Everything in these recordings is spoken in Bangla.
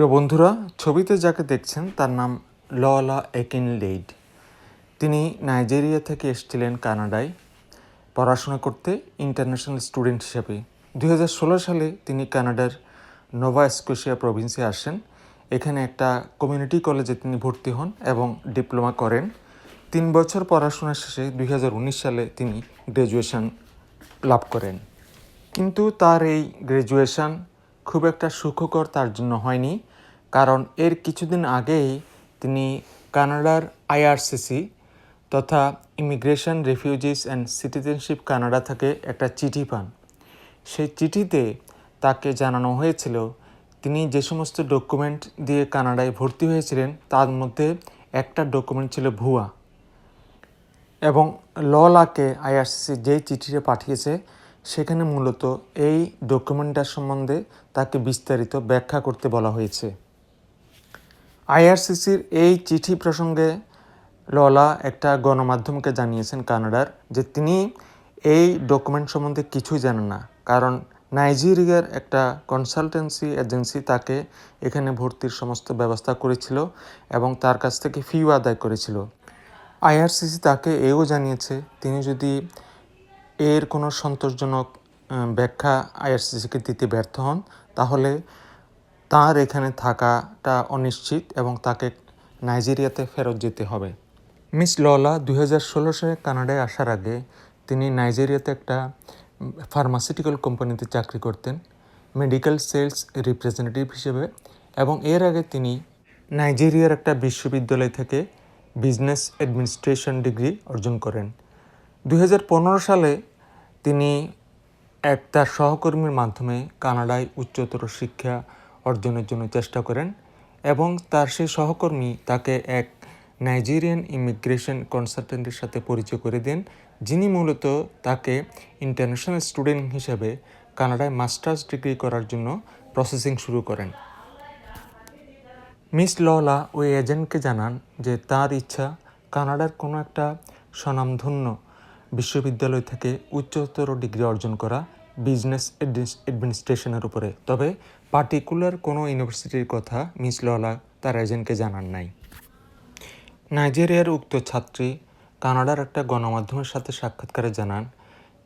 প্রিয় বন্ধুরা, ছবিতে যাকে দেখছেন তার নাম ললা একিন লেইড। তিনি নাইজেরিয়া থেকে এসেছিলেন কানাডায় পড়াশোনা করতে ইন্টারন্যাশনাল স্টুডেন্ট হিসেবে। দুই হাজার ষোলো সালে তিনি কানাডার নোভা স্কোশিয়া প্রভিন্সে আসেন। এখানে একটা কমিউনিটি কলেজে তিনি ভর্তি হন এবং ডিপ্লোমা করেন। তিন বছর পড়াশোনা শেষে দুই হাজার উনিশ সালে তিনি গ্র্যাজুয়েশন লাভ করেন। কিন্তু তার এই গ্র্যাজুয়েশন খুব একটা সুখকর তার জন্য হয়নি, কারণ এর কিছুদিন আগেই তিনি কানাডার আইআরসিসি তথা Immigration, Refugees and Citizenship Canada থেকে একটা চিঠি পান। সেই চিঠিতে তাকে জানানো হয়েছিল, তিনি যে সমস্ত ডকুমেন্ট দিয়ে কানাডায় ভর্তি হয়েছিলেন, তার মধ্যে একটা ডকুমেন্ট ছিল ভুয়া। এবং ললাকে আইআরসিসি যেই চিঠিটা পাঠিয়েছে সেখানে মূলত এই ডকুমেন্টটার সম্বন্ধে তাকে বিস্তারিত ব্যাখ্যা করতে বলা হয়েছে। আইআরসিসির এই চিঠি প্রসঙ্গে ললা একটা গণমাধ্যমকে জানিয়েছেন কানাডার যে তিনি এই ডকুমেন্ট সম্বন্ধে কিছুই জানেন না, কারণ নাইজেরিয়ার একটা কনসালটেন্সি এজেন্সি তাকে এখানে ভর্তির সমস্ত ব্যবস্থা করেছিল এবং তার কাছ থেকে ফিও আদায় করেছিল। আইআরসিসি তাকে এও জানিয়েছে, তিনি যদি এর কোনো সন্তোষজনক ব্যাখ্যা আইআরসিসিকে দিতে ব্যর্থ হন, তাহলে তার এখানে থাকাটা অনিশ্চিত এবং তাকে নাইজেরিয়াতে ফেরত যেতে হবে। মিস ললা দুই হাজার ষোলো সালে কানাডায় আসার আগে তিনি নাইজেরিয়াতে একটা ফার্মাসিউটিক্যাল কোম্পানিতে চাকরি করতেন, মেডিকেল সেলস রিপ্রেজেন্টেটিভ হিসেবে, এবং এর আগে তিনি নাইজেরিয়ার একটা বিশ্ববিদ্যালয় থেকে বিজনেস অ্যাডমিনিস্ট্রেশন ডিগ্রি অর্জন করেন। দু হাজার পনেরো সালে তিনি এক তার সহকর্মীর মাধ্যমে কানাডায় উচ্চতর শিক্ষা অর্জনের জন্য চেষ্টা করেন এবং তার সেই সহকর্মী তাকে এক নাইজেরিয়ান ইমিগ্রেশন কনসালটেন্টের সাথে পরিচয় করে দেন, যিনি মূলত তাকে ইন্টারন্যাশনাল স্টুডেন্ট হিসেবে কানাডায় মাস্টার্স ডিগ্রি করার জন্য প্রসেসিং শুরু করেন। মিস ললা ওই এজেন্টকে জানান যে তার ইচ্ছা কানাডার কোনো একটা স্বনামধন্য বিশ্ববিদ্যালয় থেকে উচ্চতর ডিগ্রি অর্জন করা বিজনেস অ্যাডমিনিস্ট্রেশনের উপরে। তবে পার্টিকুলার কোনো ইউনিভার্সিটির কথা মিস ললা তার এজেন্টকে জানান নাই। নাইজেরিয়ার উক্ত ছাত্রী কানাডার একটা গণমাধ্যমের সাথে সাক্ষাৎকারে জানান,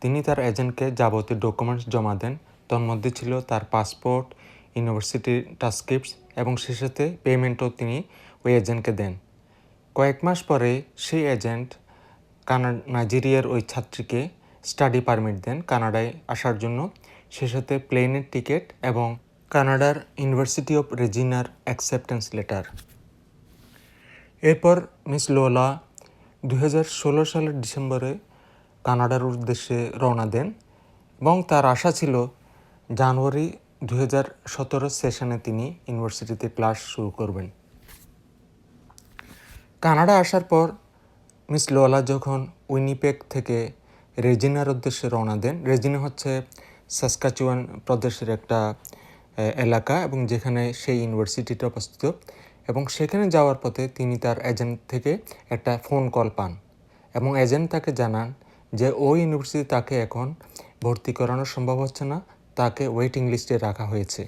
তিনি তার এজেন্টকে যাবতীয় ডকুমেন্টস জমা দেন। তন্মধ্যে ছিল তার পাসপোর্ট, ইউনিভার্সিটির ট্রান্সক্রিপ্টস এবং সাথে পেমেন্টও তিনি ওই এজেন্টকে দেন। কয়েক মাস পরে সেই এজেন্ট নাইজেরিয়ার ওই ছাত্রীকে স্টাডি পারমিট দেন কানাডায় আসার জন্য। সে সাথে প্লেনের টিকিট এবং কানাডার ইউনিভার্সিটি অফ রেজিনার অ্যাকসেপ্টেন্স লেটার। এরপর মিস লোলা দু হাজার ষোলো সালের ডিসেম্বরে কানাডার উদ্দেশ্যে রওনা দেন এবং তার আশা ছিল জানুয়ারি দু হাজার সতেরো সেশনে তিনি ইউনিভার্সিটিতে ক্লাস শুরু করবেন। কানাডা আসার পর মিস লোলা যখন উইনিপেক থেকে রেজিনার উদ্দেশ্যে রওনা দেন, রেজিনা হচ্ছে সাসকাচুয়ান প্রদেশের একটা এলাকা এবং যেখানে সেই ইউনিভার্সিটিটা অবস্থিত এবং সেখানে যাওয়ার পথে তিনি তার এজেন্ট থেকে একটা ফোন কল পান এবং এজেন্ট তাকে জানান যে ওই ইউনিভার্সিটি তাকে এখন ভর্তি করানো সম্ভব হচ্ছে না, তাকে ওয়েটিং লিস্টে রাখা হয়েছে।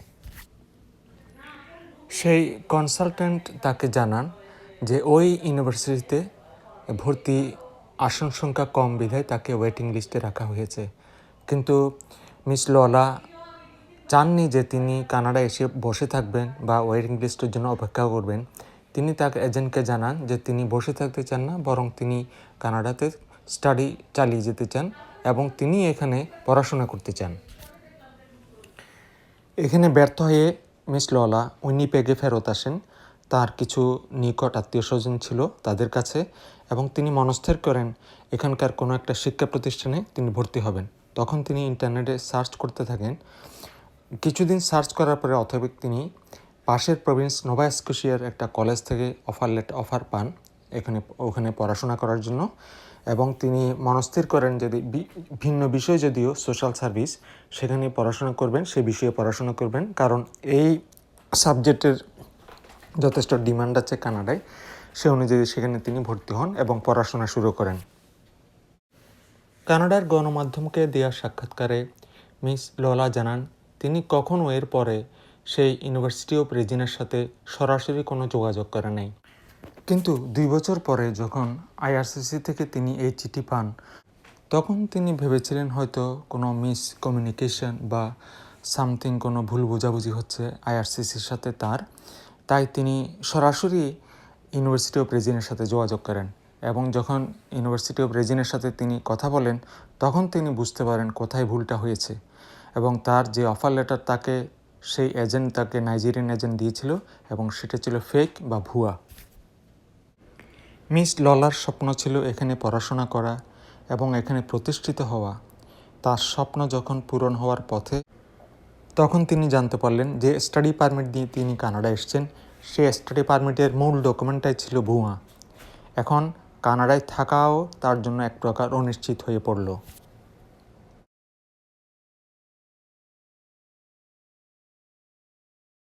সেই কনসালট্যান্ট তাকে জানান যে ওই ইউনিভার্সিটিতে ভর্তি আসন সংখ্যা কম বিধায় তাকে ওয়েটিং লিস্টে রাখা হয়েছে। কিন্তু মিস ললা চাননি যে তিনি কানাডা এসে বসে থাকবেন বা ওয়েটিং লিস্টের জন্য অপেক্ষা করবেন। তিনি তাকে এজেন্টকে জানান যে তিনি বসে থাকতে চান না, বরং তিনি কানাডাতে স্টাডি চালিয়ে যেতে চান এবং তিনি এখানে পড়াশোনা করতে চান। এখানে ব্যর্থ হয়ে মিস ললা উইনিপেগে ফেরত আসেন। তার কিছু নিকট আত্মীয় স্বজন ছিল তাদের কাছে এবং তিনি মনস্থির করেন, এখানকার কোনো একটা শিক্ষা প্রতিষ্ঠানে তিনি ভর্তি হবেন। তখন তিনি ইন্টারনেটে সার্চ করতে থাকেন। কিছুদিন সার্চ করার পরে অথবা তিনি পাশের প্রভিন্স নোভা স্কোশিয়ার একটা কলেজ থেকে অফার লেট, অফার পান এখানে, ওখানে পড়াশোনা করার জন্য এবং তিনি মনস্থির করেন যদি ভিন্ন বিষয় যদিও সোশ্যাল সার্ভিস, সেখানে পড়াশোনা করবেন, সে বিষয়ে পড়াশোনা করবেন। কারণ এই সাবজেক্টের যথেষ্ট ডিমান্ড আছে কানাডায়, সে অনুযায়ী সেখানে তিনি ভর্তি হন এবং পড়াশোনা শুরু করেন। কানাডার গণমাধ্যমকে দেওয়া সাক্ষাৎকারে মিস লোলা জানান, তিনি কখনও এর পরে সেই ইউনিভার্সিটি অফ রেজিনার সাথে সরাসরি কোনো যোগাযোগ করে নাই। কিন্তু দুই বছর পরে যখন আইআরসিসি থেকে তিনি এই চিঠি পান, তখন তিনি ভেবেছিলেন হয়তো কোনো মিস কমিউনিকেশন বা সামথিং কোনো ভুল বোঝাবুঝি হচ্ছে আইআরসিসির সাথে তার। তাই তিনি সরাসরি ইউনিভার্সিটি অফ রেজিনের সাথে যোগাযোগ করেন এবং যখন ইউনিভার্সিটি অফ রেজিনের সাথে তিনি কথা বলেন, তখন তিনি বুঝতে পারেন কোথায় ভুলটা হয়েছে এবং তার যে অফার লেটার তাকে সেই এজেন্ট তাকে নাইজেরিয়ান এজেন্ট দিয়েছিল এবং সেটা ছিল ফেক বা ভুয়া। মিস ললার স্বপ্ন ছিল এখানে পড়াশোনা করা এবং এখানে প্রতিষ্ঠিত হওয়া। তার স্বপ্ন যখন পূরণ হওয়ার পথে তখন তিনি জানতে পারলেন যে স্টাডি পারমিট দিয়ে তিনি কানাডা এসছেন। সে স্টাডি পারমিটের মূল ডকুমেন্টটাই ছিল ভুয়া। এখন কানাডায় থাকাও তার জন্য এক প্রকার অনিশ্চিত হয়ে পড়ল।